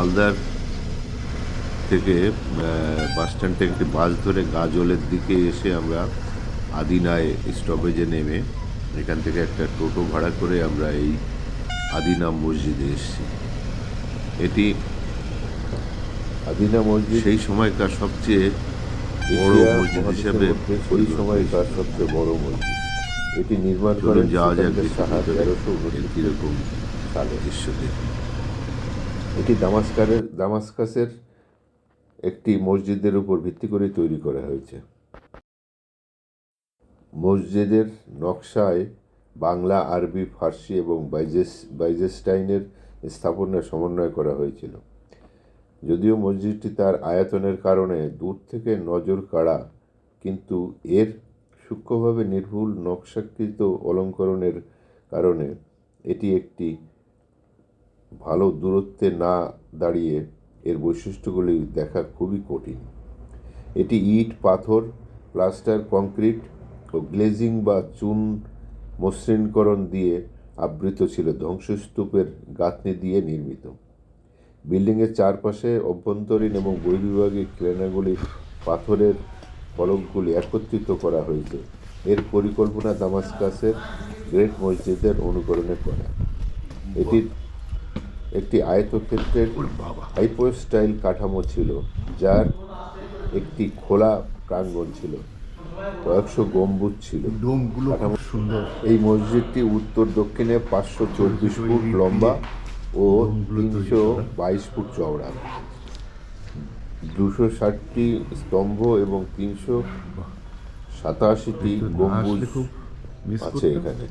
মালদার থেকে bus stand থেকে একটি বাস ধরে গাজলের দিকে এসে আমরা আদিনায় স্টপেজে নেমে এখান থেকে একটা টোটো ভাড়া করে আমরা এই আদিনা মসজিদে এসেছি। এটি আদিনা মসজিদ সেই সময়কার সবচেয়ে বড় মসজিদ হিসেবে সেই সময়কার সবচেয়ে বড় মসজিদ। এটি নির্মাণ করে যাওয়া যাক সিকান্দার সাহা ভিতরে। তেরোশো এর কীরকম সালে। দৃশ্য দেখুন এটি দামাস্কারের দামাস্কাসের একটি মসজিদের উপর ভিত্তি করে তৈরি করা হয়েছে। মসজিদের নকশায় বাংলা, আরবি, ফার্সি এবং বাইজেস, বাইজেস্টাইনের স্থাপনার সমন্বয় করা হয়েছিল। যদিও মসজিদটি তার আয়তনের কারণে দূর থেকে নজর কাড়া, কিন্তু এর সূক্ষ্মভাবে নির্ভুল নকশাকৃত অলঙ্করণের কারণে এটি একটি ভালো দূরত্বে না দাঁড়িয়ে এর বৈশিষ্ট্যগুলি দেখা খুবই কঠিন। এটি ইট, পাথর, প্লাস্টার, কংক্রিট ও গ্লেজিং বা চুন মসৃণকরণ দিয়ে আবৃত ছিল, ধ্বংসস্তূপের গাঁথনি দিয়ে নির্মিত। বিল্ডিংয়ের চারপাশে অভ্যন্তরীণ এবং বহির্বিভাগিক ক্লেনাগুলি পাথরের ফলকগুলি একত্রিত করা হয়েছে। এর পরিকল্পনা দামাস্কাসের গ্রেট মসজিদের অনুকরণে করা। এটির একটি আয়তক্ষেত্রের হাইপোস্টাইল কাঠামো ছিল যার একটি খোলা প্রাঙ্গণ ছিল কয়েকশো গম্বুজ ছিল। সুন্দর। এই মসজিদটি উত্তর দক্ষিণে পাঁচশো চব্বিশ ফুট লম্বা ও তিনশো বাইশ ফুট চওড়া। দুশো ষাটটি স্তম্ভ এবং তিনশো সাতাশিটি গম্বুজ আছে এখানে।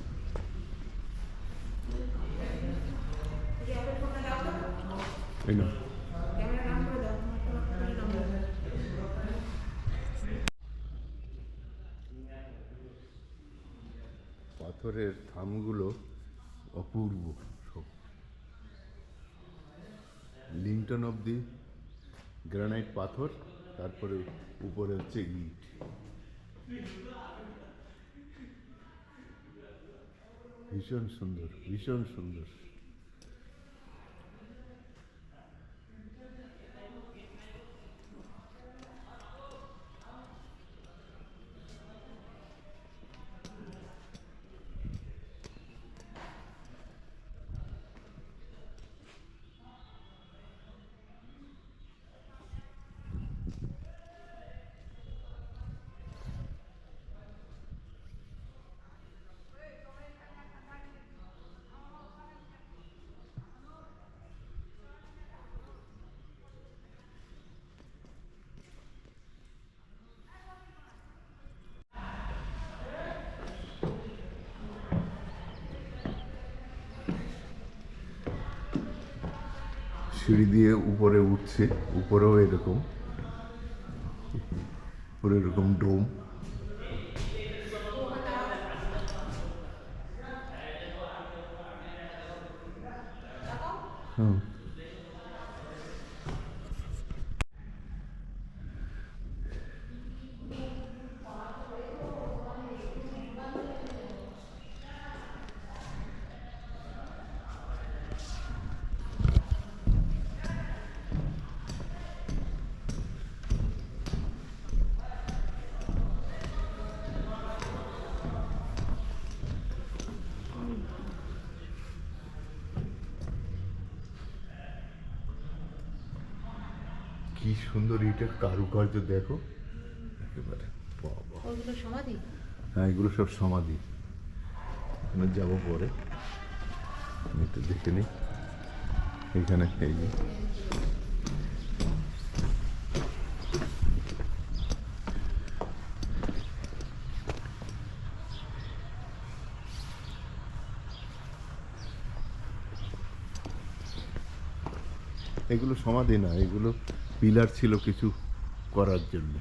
পাথরের থামগুলো অপূর্ব সব। লিংটন অব্দি গ্রানাইট পাথর, তারপরে উপরে হচ্ছে ইট। ভীষণ সুন্দর ভীষণ সুন্দর। সিঁড়ি দিয়ে উপরে উঠছে উপরেও এরকম উপরে এরকম ডোম হুম। কি সুন্দর ইটের কারুকার্য দেখো একেবারে হ্যাঁ এগুলো সব সমাধি। এখানে যাব পরে। একটু দেখে নিই। এখানে এই যে। এগুলো সমাধি না এগুলো পিলার ছিল কিছু। করার জন্য।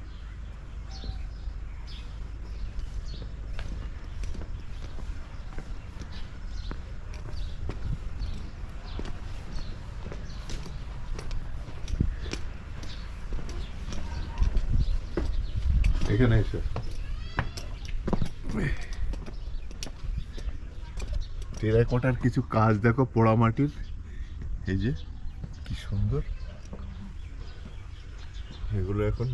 এখানে এসো। টেরাকোটার কিছু কাজ দেখো পোড়ামাটির। এই যে কি সুন্দর। এগুলো এখন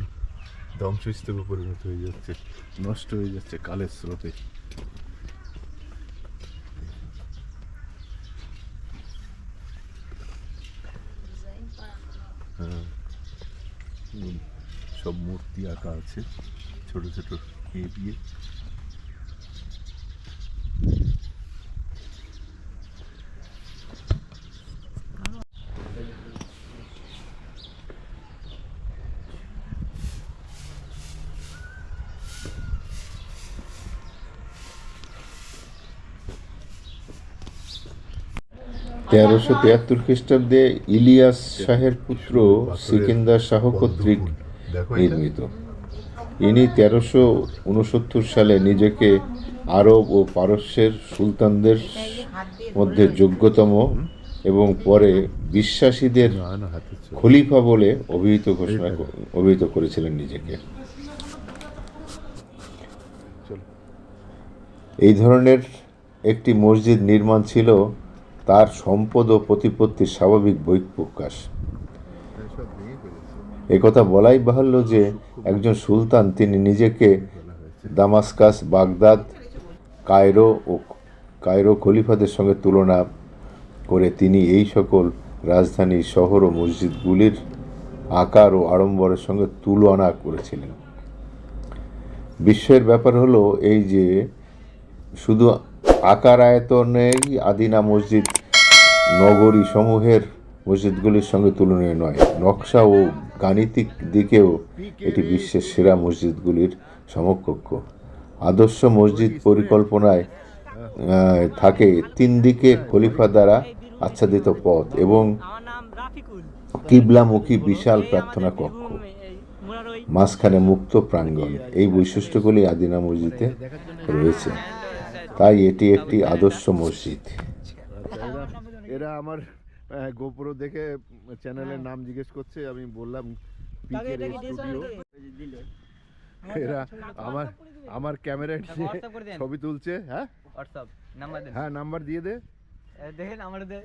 ধ্বংসস্তূপে পরিণত হয়ে যাচ্ছে। নষ্ট হয়ে যাচ্ছে কালের স্রোতে। হ্যাঁ। সব মূর্তি আঁকা আছে, ছোট ছোট এ দিয়ে। তেরোশো তিয়াত্তর খ্রিস্টাব্দে ইলিয়াস শাহের পুত্র সিকিন্দার শাহ কর্তৃক নির্মিত ইনি তেরোশো উনসত্তর সালে নিজেকে আরব ও পারস্যের সুলতানদের মধ্যে যোগ্যতম এবং পরে বিশ্বাসীদের। খলিফা বলে অভিহিত ঘোষণা অভিহিত করেছিলেন নিজেকে এই ধরনের একটি মসজিদ নির্মাণ ছিল তার সম্পদ ও প্রতিপত্তির স্বাভাবিক বহিঃপ্রকাশ একথা বলাই বাহুল্য যে একজন সুলতান তিনি নিজেকে দামাস্কাস, বাগদাদ, কায়রো ও কায়রো খলিফাদের সঙ্গে তুলনা করে তিনি এই সকল রাজধানী, শহর ও মসজিদগুলির আকার ও আড়ম্বরের সঙ্গে তুলনা করেছিলেন। বিশ্বের ব্যাপার হলো এই যে শুধু আকার আয়তনেই আদিনা মসজিদ নগরী সমূহের মসজিদগুলির সঙ্গে তুলনীয় নয়। নকশা ও গাণিতিক দিকেও এটি বিশ্বের সেরা মসজিদগুলির সমকক্ষ। আদর্শ মসজিদ পরিকল্পনায় থাকে তিন দিকে খলিফা দ্বারা আচ্ছাদিত পথ এবং কিবলামুখী বিশাল প্রার্থনা কক্ষ। মাঝখানে মুক্ত প্রাঙ্গণ। এই বৈশিষ্ট্যগুলি আদিনা মসজিদে রয়েছে। তাই এটি একটি আদর্শ মসজিদ। এরা আমার গোপ্রো দেখে চ্যানেলের নাম জিজ্ঞেস করছে আমি বললাম পিকের স্টুডিও এরা আমার আমার ক্যামেরা। ছবি তুলছে হ্যাঁ? হোয়াটসঅ্যাপ নাম্বার দেন। হ্যাঁ নাম্বার দিয়ে দে। দেখেন আমার দে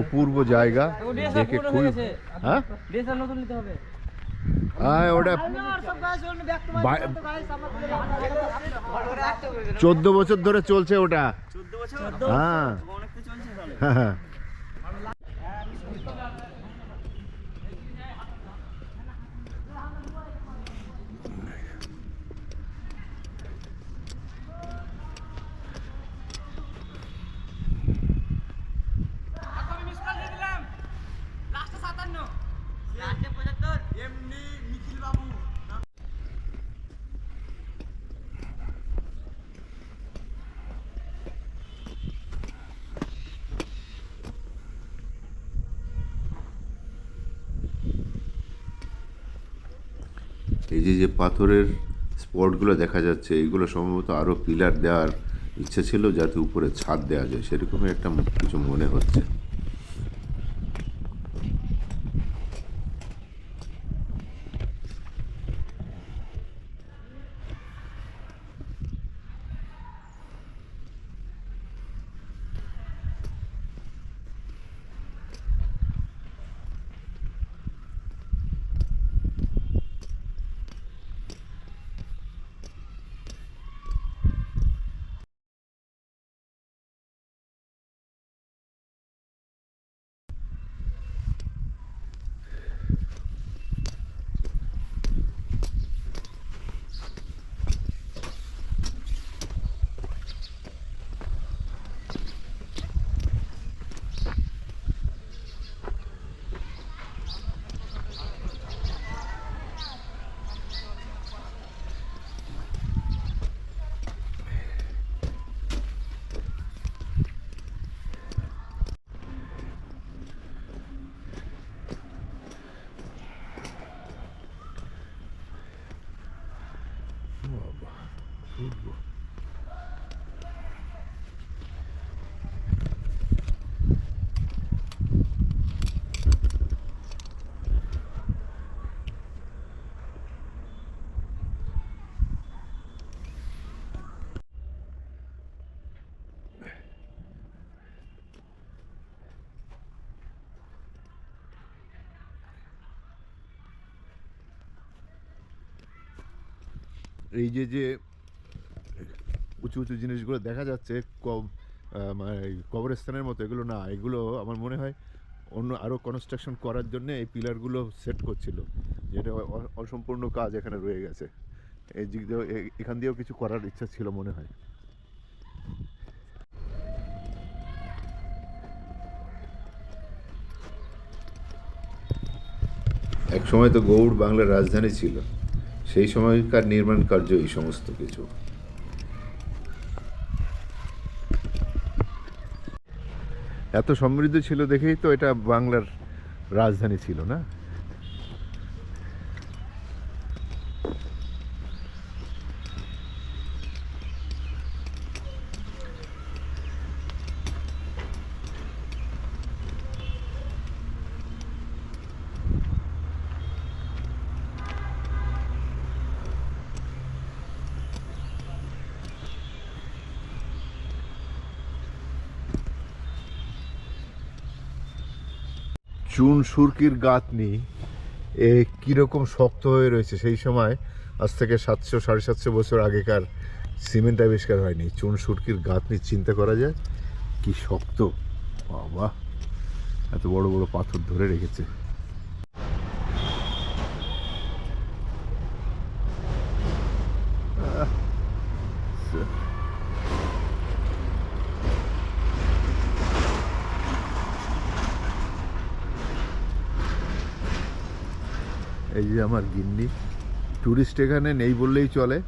অপূর্ব জায়গা দেখে খুবই হ্যাঁ নতুন নিতে হবে। হ্যাঁ ওটা চোদ্দ বছর ধরে চলছে ওটা। হ্যাঁ। তাহলে। হ্যাঁ, হ্যাঁ লাস্টে 57 লাস্টে 75 এমনি নিখিল বাবু এই যে যে পাথরের স্পটগুলো দেখা যাচ্ছে, এগুলো সম্ভবত আরও পিলার দেওয়ার ইচ্ছে ছিল যাতে উপরে ছাদ দেওয়া যায়। সেরকমই একটা কিছু মনে হচ্ছে। এই যে যে উঁচু উঁচু জিনিসগুলো দেখা যাচ্ছে মানে কবরস্থানের মতো, এগুলো না, এগুলো আমার মনে হয় অন্য আরও কনস্ট্রাকশন করার জন্য এই পিলারগুলো সেট করছিল, যেটা অসম্পূর্ণ কাজ এখানে রয়ে গেছে। এই দিক দিয়েও এখান দিয়েও কিছু করার ইচ্ছা ছিল মনে হয়। এক সময় তো গৌড় বাংলার রাজধানী ছিল। সেই সময়কার নির্মাণ কার্য এই সমস্ত কিছু। এত সমৃদ্ধ ছিল দেখেই তো এটা বাংলার রাজধানী ছিল, না? চুন সুরকির গাঁথনি, এ কীরকম শক্ত হয়ে রয়েছে সেই সময়, আজ থেকে সাতশো, সাড়ে সাতশো বছর আগেকার সিমেন্ট আবিষ্কার হয়নি। চুন সুরকির গাঁথনি চিন্তা করা যায়, কি শক্ত। বাবা, এত বড় বড় পাথর ধরে রেখেছে আহ, সে- যে আমার গিন্নি। ট্যুরিস্ট এখানে নেই বললেই চলে।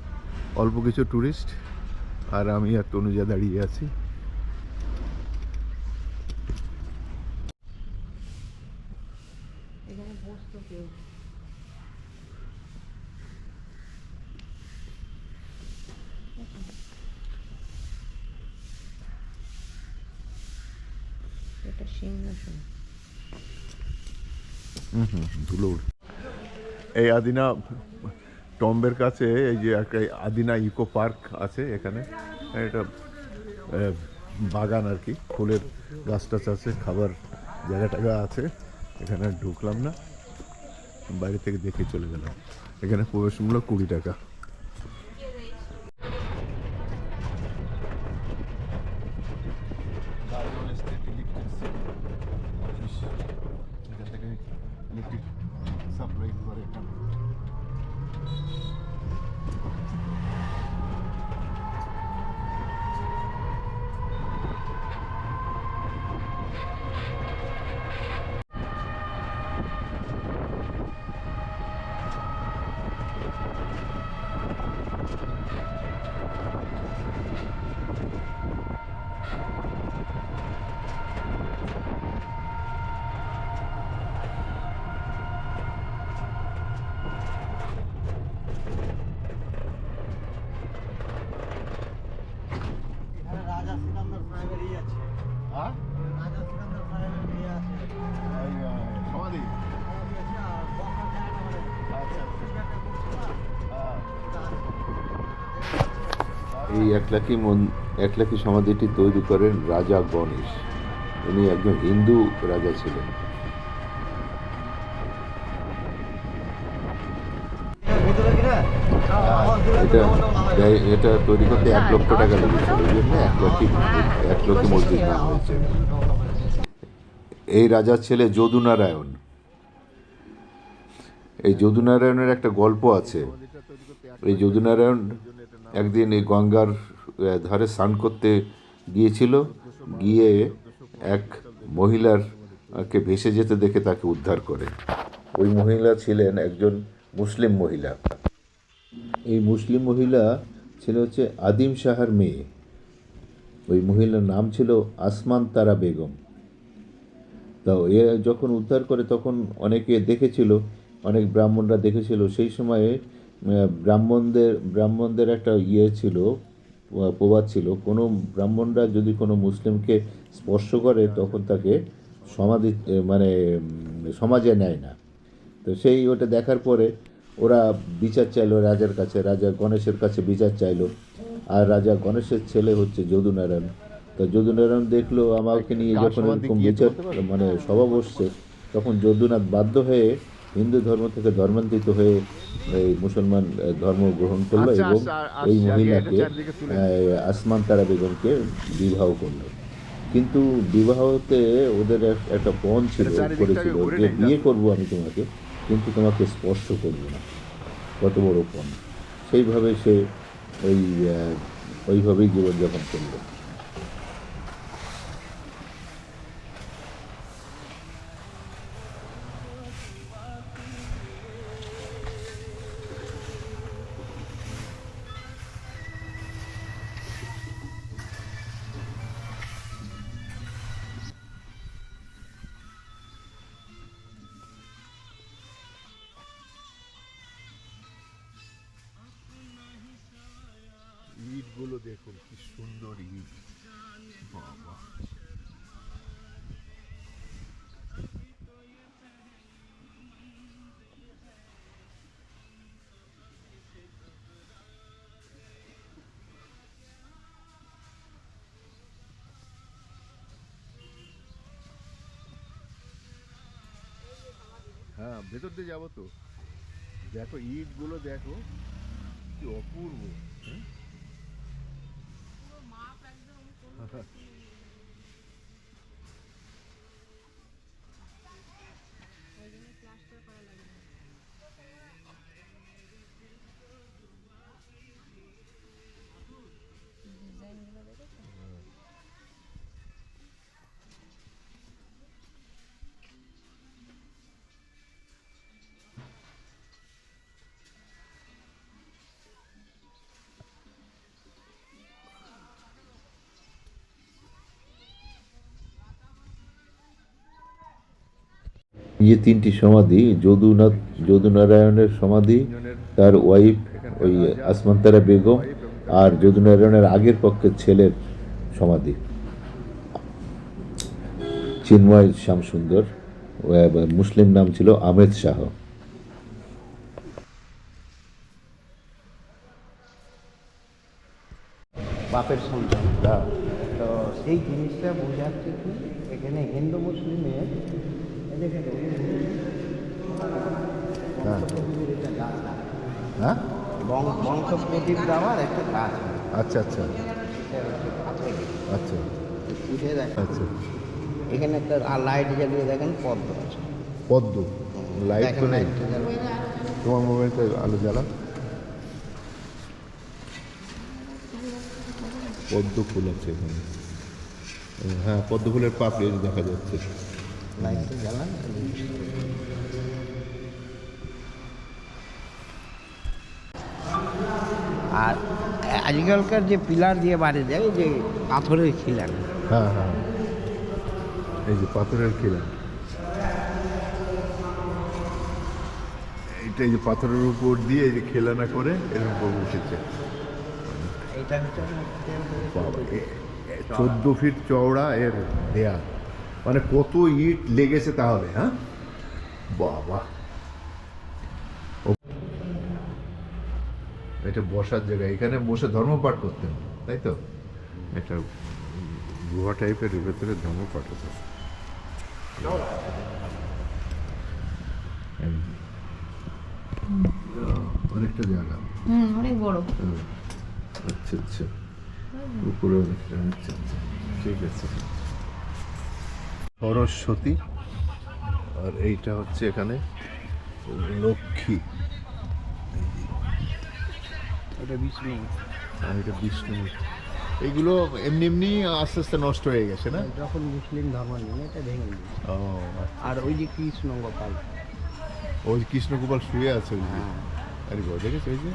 অল্প কিছু ট্যুরিস্ট আর আমি আর তনুজা দাঁড়িয়ে আছি এখানে বসতো কেউ এটা সিংহাসন হুম হুম ধুলো উড়ে। আদিনা টম্বের কাছে, এই যে একটা আদিনা ইকো পার্ক আছে এখানে। এটা বাগান আর কি, ফুলের গাছ টাছ আছে, খাবার জায়গা টাগা আছে। এখানে ঢুকলাম না। বাইরে থেকে দেখে চলে গেলাম। এখানে প্রবেশ মূল্য কুড়ি টাকা। সাপ্লাই করে এখানে এখানে রাজা সিকান্দার সাহেবের ইয়ে আছে হ্যাঁ রাজা সিকান্দার সাহেবের ইয়ে আছে ওই, আহ, সমাধি সমাধি আছে আর বসার জায়গাটা মানে আচ্ছা একটা করছে না হ্যাঁ এটা আছে। এই একলাকি মন একলাকি সমাধিটি তৈরি করেন রাজা গণেশ। উনি একজন হিন্দু রাজা ছিলেন। এটা এটা তৈরি করতে এক লক্ষ টাকা লেগেছিল। জন্য এক লক্ষ এক লক্ষ মসজিদ নাম হয়েছে। এই রাজার ছেলে যদুনারায়ণ। এই যদুনারায়ণের একটা গল্প আছে। এই যদুনারায়ণ একদিন এই গঙ্গার ধারে স্নান করতে গিয়েছিল, গিয়ে এক মহিলার, কে ভেসে যেতে দেখে তাকে উদ্ধার করে। ওই মহিলা ছিলেন একজন মুসলিম মহিলা। এই মুসলিম মহিলা ছিল হচ্ছে আদিম শাহার মেয়ে। ওই মহিলার নাম ছিল আসমান তারা বেগম। তা এ যখন উদ্ধার করে তখন অনেকে দেখেছিল, অনেক ব্রাহ্মণরা দেখেছিল, সেই সময়ে ব্রাহ্মণদের ব্রাহ্মণদের একটা ইয়ে ছিল প্রবাদ ছিল। কোনো ব্রাহ্মণরা যদি কোনো মুসলিমকে স্পর্শ করে তখন তাকে সমাধি মানে সমাজে নেয় না। তো সেই ওটা দেখার পরে ওরা বিচার চাইলো রাজার কাছে। রাজা গণেশের কাছে বিচার চাইলো। আর রাজা গণেশের ছেলে হচ্ছে যদুনারায়ণ। তো যদুনারায়ণ দেখল আমাকে নিয়ে যখন এরকম বিচার মানে সভা বসছে তখন যদুনাথ বাধ্য হয়ে হিন্দু ধর্ম থেকে ধর্মান্তরিত হয়ে এই মুসলমান ধর্ম গ্রহণ করল আচ্ছা, এবং আচ্ছা, আচ্ছা, ওই মহিলাকে আসমান তারা বেগমকে বিবাহ করল। কিন্তু বিবাহতে ওদের এক- একটা পণ ছিল করেছিল যে বিয়ে করব আমি তোমাকে কিন্তু তোমাকে স্পর্শ করব না। কত বড় পণ। সেইভাবে সে ওই ওইভাবেই জীবনযাপন করল। ভেতর দিয়ে যাব তো। দেখো ইটগুলো দেখো কি অপূর্ব। হ্যাঁ? যে তিনটি সমাধি যদুনাথ যদুনারায়ণের সমাধি তার ওয়াইফ ওই আসমান্তারা বেগম আর যদুনারায়ণের আগের পক্ষের ছেলের সমাধি। চিন্ময় শ্যামসুন্দর মুসলিম নাম ছিল আমেদ শাহ। বাপের সন্তান। তো সেই জিনিসটা বোঝাচ্ছে কি এখানে হিন্দু মুসলিমের হ্যাঁ বংশপ্রদীপ দেওয়ার একটা গাছ আচ্ছা আচ্ছা আচ্ছা উঠে দেখেন আচ্ছা এখানে একটা লাইট জ্বালিয়ে দেখেন পদ্ম পদ্ম লাইট তো নেই তোমার মোবাইলতে আলো জ্বালা পদ্ম ফুল আছে এখানে। হ্যাঁ পদ্ম ফুলের পাপড়ি দেখা যাচ্ছে। লাইটটা জ্বালান আর আজকালকার যে পিলার দিয়ে বাড়ি যায় যে পাথরের খিলান। হ্যাঁ হ্যাঁ। এই যে পাথরের খিলা এটা এই যে পাথরের উপর দিয়ে এই যে খেলানা করে এরকম আমাদের চোদ্দ ফিট চওড়া এর দেয়াল। মানে কত ইট লেগেছে তাহলে হ্যাঁ? বাবা। এটা বসার জায়গা এখানে বসে ধর্মপাঠ করতেন তাই তো? এটা গুহা টাইপের ভেতরে ধর্মপাঠ হতো এই। অনেকটা জায়গা। হুম অনেক বড়। হ্যাঁ। আচ্ছা আচ্ছা। উপরে অনেকটা আচ্ছা আচ্ছা। ঠিক আছে। সরস্বতী। আর এইটা হচ্ছে এখানে লক্ষ্মী। এটা বিষ্ণু। আর এটা বিষ্ণু। এইগুলো এমনি এমনি আস্তে আস্তে নষ্ট হয়ে গেছে না? যখন মুসলিম ধর্ম নিয়ে এটা ভেঙে ও আর ওই যে কৃষ্ণ গোপাল ওই কৃষ্ণগোপাল শুয়ে আছে ওই যে। আরে বাবা দেখেছ ওই যে?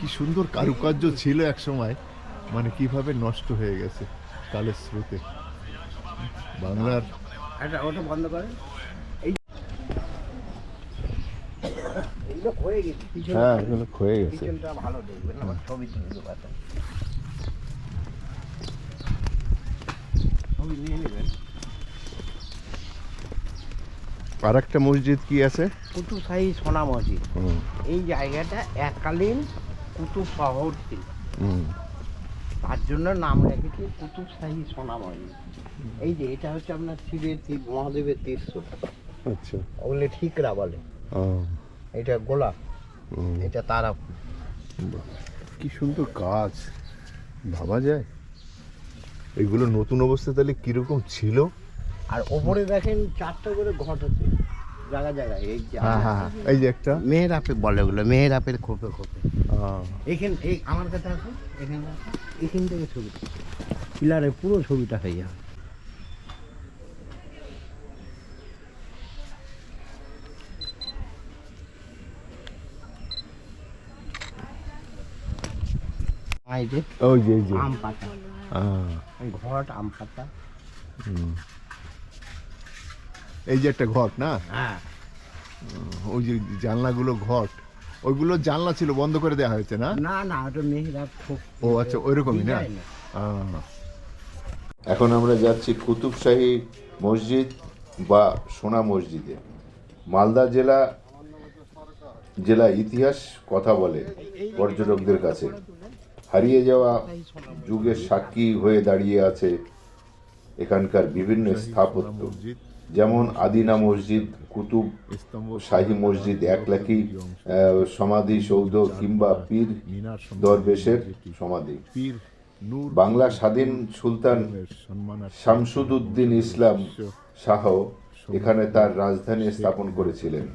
কি সুন্দর কারুকার্য ছিল এক সময়। মানে কীভাবে নষ্ট হয়ে গেছে কালের স্রোতে। বাংলার এটা ওটা বন্ধ করে। হয়ে গেছে। পিছনে এগুলো ক্ষয়ে গেছে। ভালো দেখবেন আমার ছবি তুলতে পারতেন ছবি নিয়ে নেবেন আর একটা মসজিদ কি আছে? কুতুবশাহী সোনা মসজিদ। এই জায়গাটা এককালীন কুতুব শহর ছিল তার জন্য নাম রেখেছি কুতুবশাহী সোনা মসজিদ। এই যে এটা হচ্ছে আপনার শিবের তীর মহাদেবের তীর্থ আচ্ছা। ওগুলি ঠিকরা বলে। এটা গোলাপ এটা তারা। কি সুন্দর কাজ ভাবা যায়? এগুলো নতুন অবস্থা তাহলে কীরকম ছিল? আর ওপরে দেখেন চারটা করে ঘট আছে জায়গা জায়গায়। এই যে হ্যাঁ হ্যাঁ হ্যাঁ। এই যে একটা। মেহেরাপে বলে ওগুলো মেহেরাপের খোপে খোপে। আহ, এইখান এই আমার কাছে আছে এখানে আছে এখান থেকে ছবি। পিলারে পুরো ছবিটা হয়ে যাবে। এই যে ওই যে যে। আম পাতা। এই ঘট আম পাতা। এই যে একটা ঘট না? হ্যাঁ। ওই যে জানলাগুলো ঘট ওইগুলো জানলা ছিল বন্ধ করে দেওয়া হয়েছে না? না না ওটা মেহেরাপ ও আচ্ছা ওইরকমই না? এখন আমরা যাচ্ছি কুতুবশাহী মসজিদ বা সোনা মসজিদে। মালদা জেলা জেলা ইতিহাস কথা বলে পর্যটকদের কাছে। হারিয়ে যাওয়া যুগের সাক্ষী হয়ে দাঁড়িয়ে আছে এখানকার বিভিন্ন স্থাপত্য। যেমন আদিনা মসজিদ কুতুব শাহী মসজিদ একলাকি সমাধি সৌধ কিংবা পীর দরবেশের সমাধি। বাংলা স্বাধীন সুলতান শামসুদ্দিন ইসলাম শাহ এখানে তার রাজধানী স্থাপন করেছিলেন।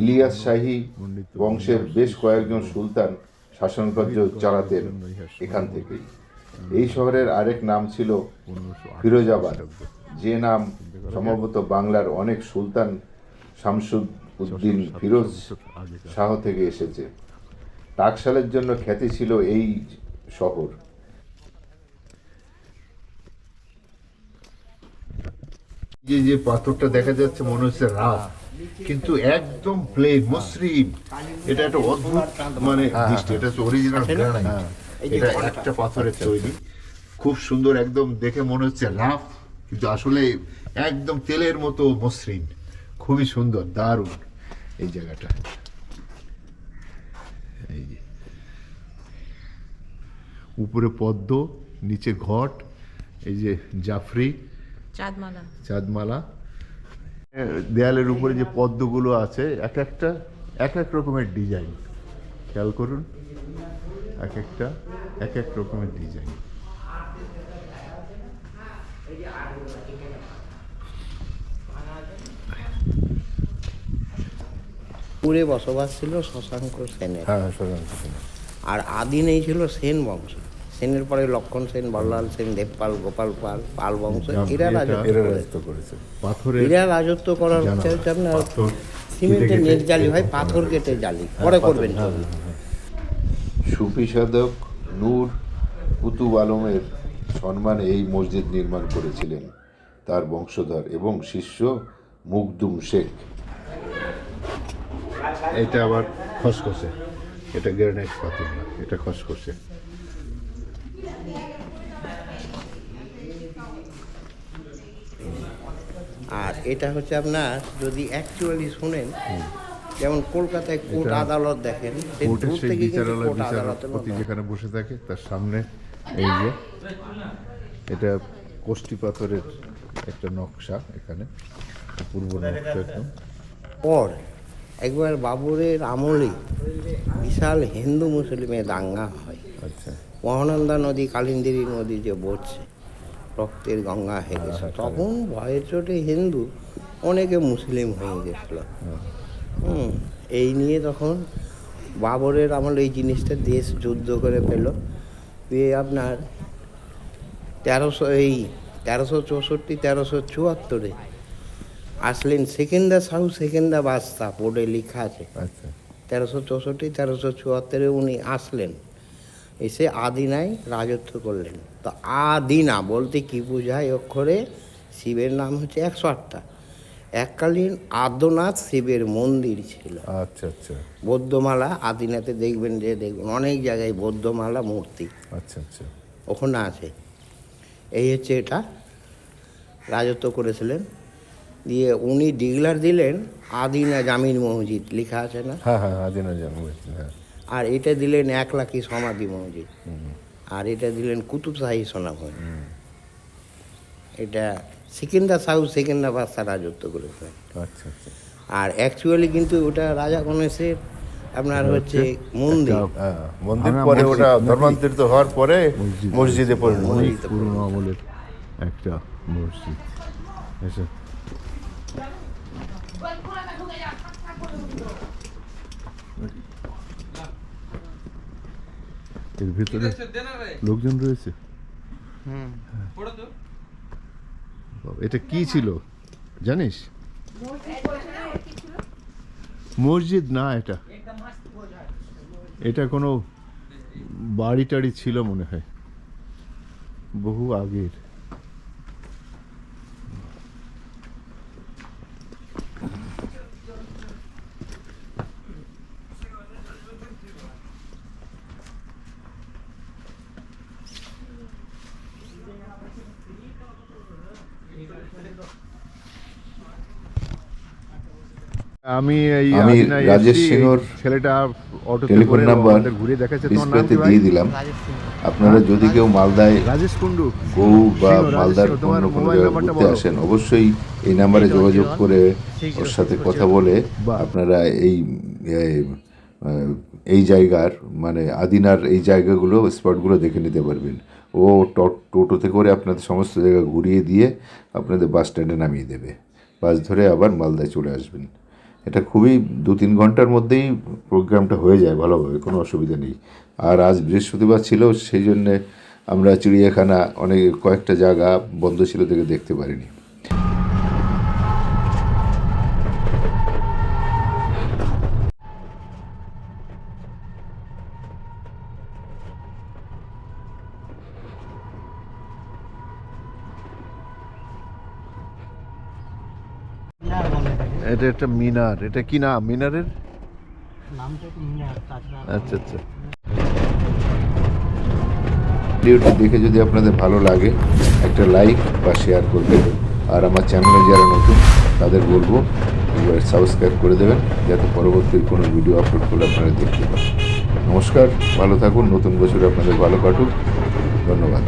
ইলিয়াস শাহী বংশের বেশ কয়েকজন সুলতান শাসনকার্য চালাতেন এখান থেকেই। এই শহরের আরেক নাম ছিল ফিরোজাবাদ। যে নাম সম্ভবত বাংলার অনেক সুলতান শামসুদ উদ্দিন ফিরোজ শাহ থেকে এসেছে। টাকশালের জন্য খ্যাতি ছিল এই শহর। যে যে পাথরটা দেখা যাচ্ছে মনে হচ্ছে রাত। কিন্তু একদম প্লেন মসৃণ। এটা একটা অদ্ভুত মানে দৃষ্টি এটা হচ্ছে অরিজিনাল গ্রানাইট এটা একটা পাথরের তৈরি। খুব সুন্দর একদম দেখে মনে হচ্ছে রাফ কিন্তু আসলে একদম তেলের মতো মসৃণ। খুবই সুন্দর দারুণ এই জায়গাটা। এই যে। উপরে পদ্ম নিচে ঘট এই যে জাফরি। চাঁদমালা। চাঁদমালা। দেয়ালের উপরে যে পদ্মগুলো আছে এক একটা এক এক রকমের ডিজাইন। খেয়াল করুন এক একটা এক এক রকমের ডিজাইন। পুরে বসবাস ছিল শশাঙ্ক সেনের। হ্যাঁ আর আদি নেই ছিল সেন বংশ। সেনের পরে লক্ষণ সেন বল্লাল সেন দেবপাল গোপাল পাল পাল বংশ এরা রাজত্ব করেছে। রাজত্ব এরা রাজত্ব করার হচ্ছে আপনার সিমেন্টের নেট জালি হয় পাথর কেটে জালি পরে করবেন হ্যাঁ। হ্যাঁ, হ্যাঁ। সুফি সাধক নূর কুতুব আলমের সম্মানে এই মসজিদ নির্মাণ করেছিলেন তার বংশধর এবং শিষ্য মুকদুম শেখ এটা আবার খসখসে এটা গ্রানাইট পাথর না এটা খসখসে আর এটা হচ্ছে আপনার যদি অ্যাকচুয়ালি শুনেন যেমন কলকাতায় কোর্ট আদালত দেখেন কোর্টের সেই বিচারালয় বিচারপতি যেখানে বসে থাকে তার সামনে এই যে এটা কোষ্টি পাথরের একটা নকশা এখানে পূর্ব নকশা একদম। পর একবার বাবরের আমলে বিশাল হিন্দু মুসলিমের দাঙ্গা হয়। আচ্ছা। মহানন্দা নদী কালিন্দিরি নদী যে বইছে রক্তের গঙ্গা হয়ে গেছে তখন ভয়ের চোটে হিন্দু অনেকে মুসলিম হয়ে গেছিল। হুম। এই নিয়ে তখন বাবরের আমলে এই জিনিসটা দেশ যুদ্ধ করে পেল দিয়ে আপনার তেরোশো এই তেরোশো চৌষট্টি তেরোশো চুয়াত্তরে আসলেন সেকেন্দা সাহু সেকেন্দা বাস্তা বোর্ডে লেখা আছে। আচ্ছা। তেরোশো চৌষট্টি তেরোশো চুয়াত্তরে উনি আসলেন। এসে আদিনায় রাজত্ব করলেন। তো আদিনা বলতে কি বোঝায় অক্ষরে? শিবের নাম হচ্ছে একশো আটটা এককালীন আদ্যনাথ শিবের মন্দির ছিল। আচ্ছা আচ্ছা। বৌদ্ধমালা আদিনাতে দেখবেন যে দেখবেন অনেক জায়গায় বৌদ্ধমালা মূর্তি। আচ্ছা আচ্ছা। ওখানে আছে। এই হচ্ছে এটা। রাজত্ব করেছিলেন। দিয়ে উনি ডিগলার দিলেন আদিনা জামিন মসজিদ। লেখা আছে না? হ্যাঁ হ্যাঁ আদিনা জানব হ্যাঁ। আর এটা দিলেন এক লাখি সমাধি মসজিদ। আর এটা দিলেন কুতুব শাহী সোনাময় এটা সিকিন্দা সাউথ সিকিন্দাবাদ তার রাজত্ব করেছে। আচ্ছা আচ্ছা। আর অ্যাকচুয়ালি কিন্তু ওটা রাজা গণেশের আপনার হচ্ছে মন্দির। মন্দির পরে ওটা? ধর্মান্তরিত হওয়ার পরে মসজিদে পরিণত হয়েছে। অনেক পুরনো আমলের একটা মসজিদ। এসে এর ভিতরে লোকজন রয়েছে। এটা কি ছিল? জানিস? মসজিদ না এটা? এটা কোনো বাড়ি টাড়ি ছিল মনে হয়। বহু আগের। আমি এই আমি রাজেশ সিংহর ছেলেটা অটোতে টেলিফোন নাম্বার ঘুরে দেখাচ্ছে তোমার নাম ডিসপ্লেতে দিয়ে দিলাম। আপনারা যদি কেউ মালদায় রাজেশ কুন্ডু গৌ বা মালদার অন্য কোনো জায়গায় নাম্বারটা ঘুরতে আসেন অবশ্যই এই নাম্বারে যোগাযোগ করে ওর সাথে কথা বলে। আপনারা এই এই, জায়গার মানে আদিনার এই জায়গাগুলো স্পটগুলো দেখে নিতে পারবেন। ও টো- টোটোতে করে আপনাদের সমস্ত জায়গা ঘুরিয়ে দিয়ে আপনাদের বাস স্ট্যান্ডে নামিয়ে দেবে। বাস ধরে আবার মালদায় চলে আসবেন। এটা খুবই দু তিন ঘণ্টার মধ্যেই প্রোগ্রামটা হয়ে যায় ভালোভাবে, কোনো অসুবিধা নেই। আর আজ বৃহস্পতিবার ছিল, সেই জন্যে আমরা চিড়িয়াখানা অনেক কয়েকটা জায়গা বন্ধ ছিল থেকে দেখতে পারিনি মিনার বলে এটাকে এটা একটা মিনার। এটা কি নাম? মিনারের? আচ্ছা আচ্ছা। ভিডিওটি দেখে যদি আপনাদের ভালো লাগে একটা লাইক বা শেয়ার করবেন আর আমার চ্যানেলে যারা নতুন তাদের বলব এবার সাবস্ক্রাইব করে দেবেন যাতে পরবর্তী কোনো ভিডিও আপলোড করলে আপনারা দেখতে পান। নমস্কার ভালো থাকুন নতুন বছরে আপনাদের ভালো কাটুক। ধন্যবাদ।